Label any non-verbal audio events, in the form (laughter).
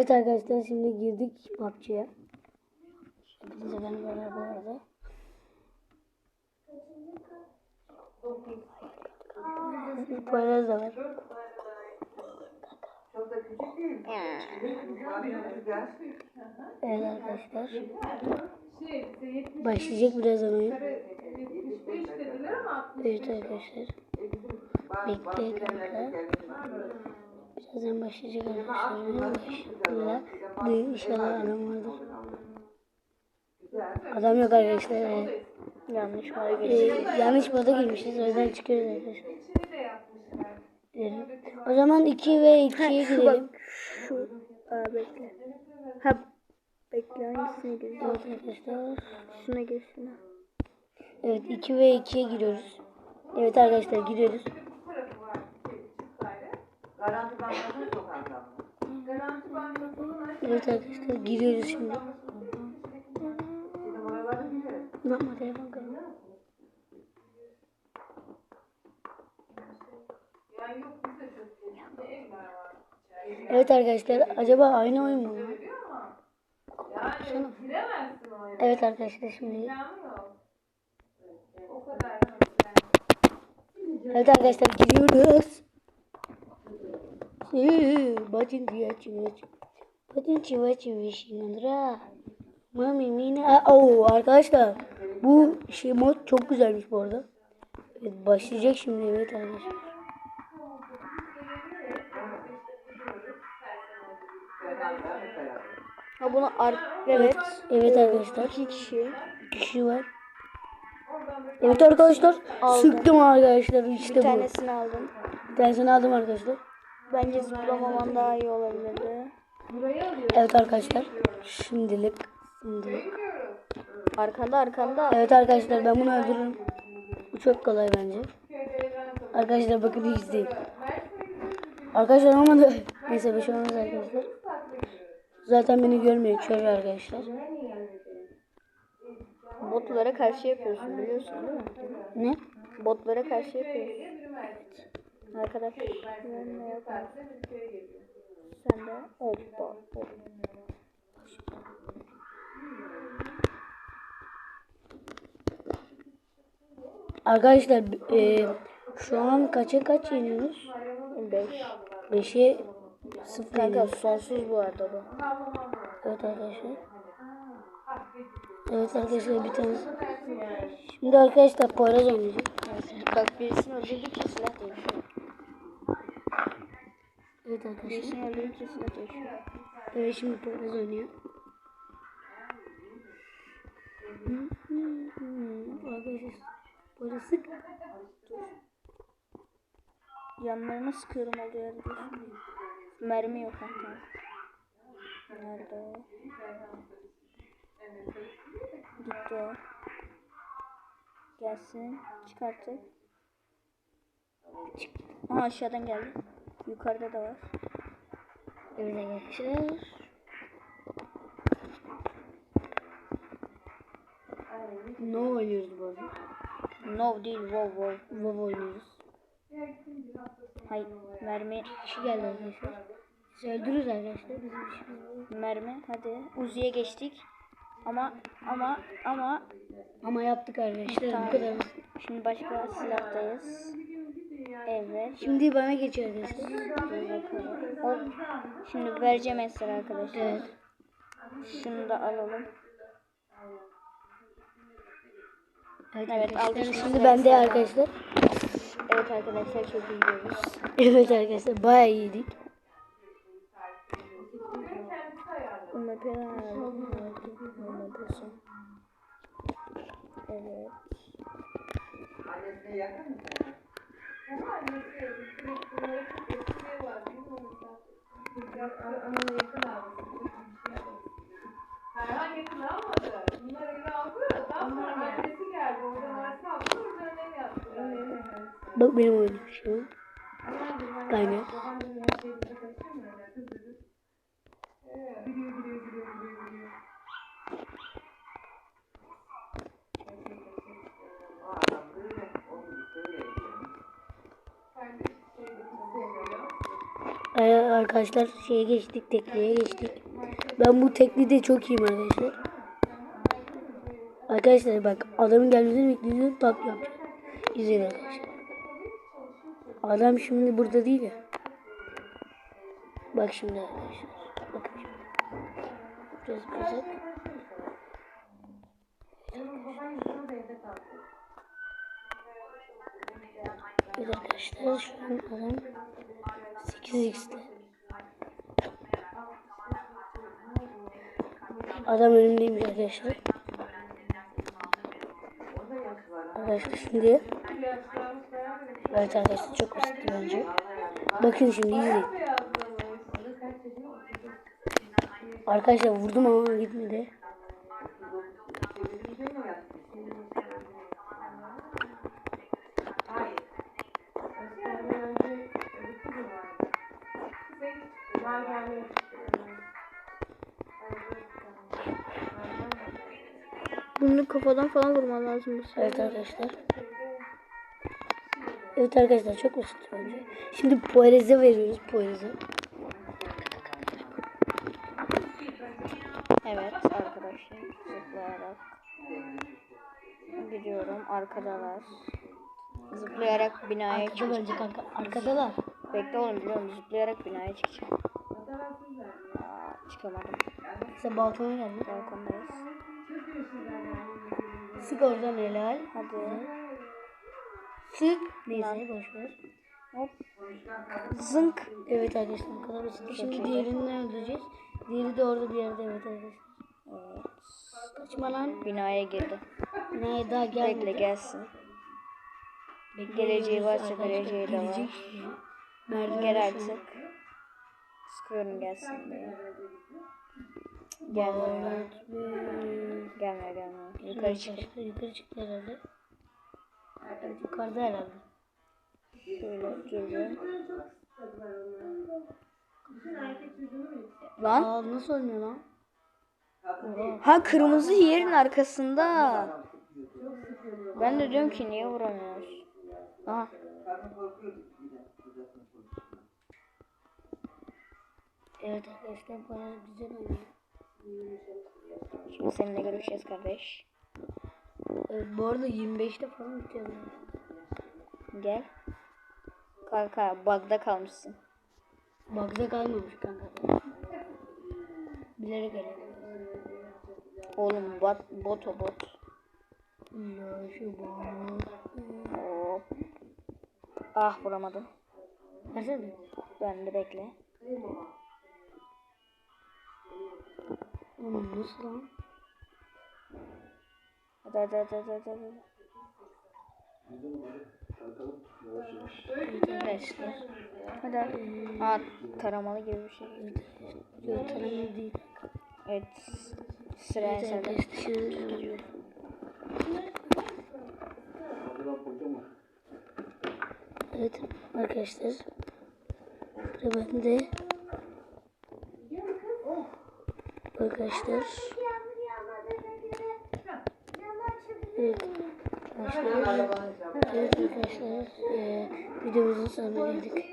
Evet arkadaşlar şimdi girdik PUBG'ye. Hepinize ben beraber bu arada. Poyraz da var. Evet arkadaşlar. Başlayacak birazdan oyun. Evet arkadaşlar. Kanka. Birazdan başlayacak arkadaşlar. Başlıyor. Bu inşallah adam vardır. Adam yok arkadaşlar. Evet. Yanlış moda Ee, geçti. yanlış moda girmişiz. O yüzden çıkıyoruz arkadaşlar. O zaman 2 ve 2'ye Şu girelim. bak şu. Aa bekle. Ha bekle hangisine gireceğim? Evet arkadaşlar. Şuna gir şuna. Evet 2 ve 2'ye giriyoruz. Evet arkadaşlar giriyoruz. Garanti bankasının sokağında. Evet arkadaşlar giriyoruz şimdi. Bizim oralarda bir. Evet arkadaşlar acaba aynı oyun mu? Baksana. Evet arkadaşlar şimdi. Evet arkadaşlar giriyoruz. Bacın diye çiviş. Bacın çiviş çiviş inandıra. Mami mina. Oo arkadaşlar bu şey mod çok güzelmiş bu arada. Evet başlayacak şimdi evet arkadaşlar. Ha bunu ar Evet. Evet arkadaşlar. iki kişi. kişi var. Evet arkadaşlar. Aldım. Sıktım arkadaşlar işte Bir bu. tanesini aldım. Bir tanesini aldım arkadaşlar. Bence zıplamaman daha iyi olabilirdi. Evet arkadaşlar. Şimdilik. Şimdilik. Arkanda arkanda. Evet arkadaşlar ben bunu öldürürüm. Bu çok kolay bence. Arkadaşlar bakın izleyin. Arkadaşlar olmadı. (laughs) Neyse bir şey olmaz arkadaşlar. Zaten beni görmüyor kör arkadaşlar. Botlara karşı yapıyorsun biliyorsun değil mi? Ne? Botlara karşı yapıyorsun. Arkadaş ne yapar? Sen de hoppa hoppa. Arkadaşlar e, şu an kaça kaç yeniyoruz? 5. 5'e 0 Kanka sonsuz bu arada bu. Evet arkadaşlar. Evet arkadaşlar bir tane. Şimdi arkadaşlar Poyraz oynayacak. Bak birisini öldürdükçe silah değişiyor. Evet arkadaşlar. Birisini öldürdükçe silah değişiyor. Evet şimdi Poyraz oynuyor. Arkadaşlar Poyraz sık. Yanlarına sıkıyorum olduğu yerde. Mermi yok kanka. Nerede o? Gitti o. Gelsin. Çıkarttık. Aa aşağıdan geldi. Yukarıda da var. Evet arkadaşlar. Ne oynuyoruz bu arada? No değil wow wow. WoW oynuyoruz. Hayır mermi. Kişi geldi arkadaşlar. Biz öldürürüz arkadaşlar. Bizim işimiz. Mermi hadi. Uzi'ye geçtik. Ama ama ama Ama yaptık arkadaşlar. Tamam. Bu kadar. şimdi başka silahtayız. Evet. Şimdi bana geçiyor arkadaşlar. Dur bakalım. Hop. Şimdi vereceğim esir arkadaşlar. Evet. Şunu da alalım. Evet, Evet, aldık. Şimdi bende arkadaşlar. Evet arkadaşlar çok iyi. Evet arkadaşlar bayağı iyiydik. Aldım. Evet. Annesine yakın mısın? Herhangi. Bak benim oyunum şu an. Ay- arkadaşlar şeye geçtik tekneye geçtik. Ben bu teknede çok iyiyim arkadaşlar. Arkadaşlar bak adamın gelmesini bekliyorum tak yapacağım. İzleyin arkadaşlar. Adam şimdi burada değil ya. Bak şimdi arkadaşlar. Bakın şimdi. Biraz uzak. Evet arkadaşlar şu an adam 8x'te. Adam önümdeymiş arkadaşlar. Arkadaşlar şimdi Evet arkadaşlar çok basit bence. Bakın şimdi izleyin. Arkadaşlar vurdum ama gitmedi. Bunu kafadan falan vurman lazım. bu sefer. Evet arkadaşlar. Evet arkadaşlar çok basit bence. Şimdi Poyraz'a veriyoruz Poyraz'a. Evet arkadaşlar zıplayarak gidiyorum arkadalar. Zıplayarak binaya çıkacağım. bence kanka. Arkadalar. Bekle oğlum biliyorum zıplayarak binaya çıkacağım. Çıkamadım. Size balkona geldi. Balkondayız. Sık oradan helal. Hadi. Sık. Neyse boş ver. Hop. Zınk. Evet arkadaşlar bu kadar basit. Şimdi iyi. diğerini öldüreceğiz. Diğeri de orada bir yerde evet arkadaşlar. Evet. Kaçma lan. Binaya girdi. Binaya daha gelmedi. Bekle gelsin. Bekliyoruz Geleceği varsa geleceği de var. Merdiven Gel artık. Sıkıyorum gelsin diye. Evet, bir- Gelmiyor gelmiyor. Yukarı çık. Yukarı çıktı herhalde. Evet yukarıda herhalde. Şöyle duracağım. Lan. Aa nasıl ölmüyor lan? Ha kırmızı yerin arkasında. Ben de diyorum ki niye vuramıyoruz? Aha. Evet arkadaşlar bana güzel oynuyor. Şimdi seninle görüşeceğiz kardeş. Evet, bu arada 25'te falan bitiyor. Gel. Kanka bug'da kalmışsın. Bug'da kalmamış kanka. Bilerek öyle. Oğlum bot, bot o bot. Ya şu. Hop. Ah vuramadım. Versene. Ben de bekle. Oğlum nasıl lan? Hadi hadi hadi hadi hadi. hadi. Arkadaşlar. Hadi. Aa taramalı gibi bir şey. Yok tanımlı değil. Evet. Sıraya şimdi Evet arkadaşlar. Sıra bende. Arkadaşlar. Evet. Arkadaşlar. Evet arkadaşlar. Eee videomuzun sonuna geldik.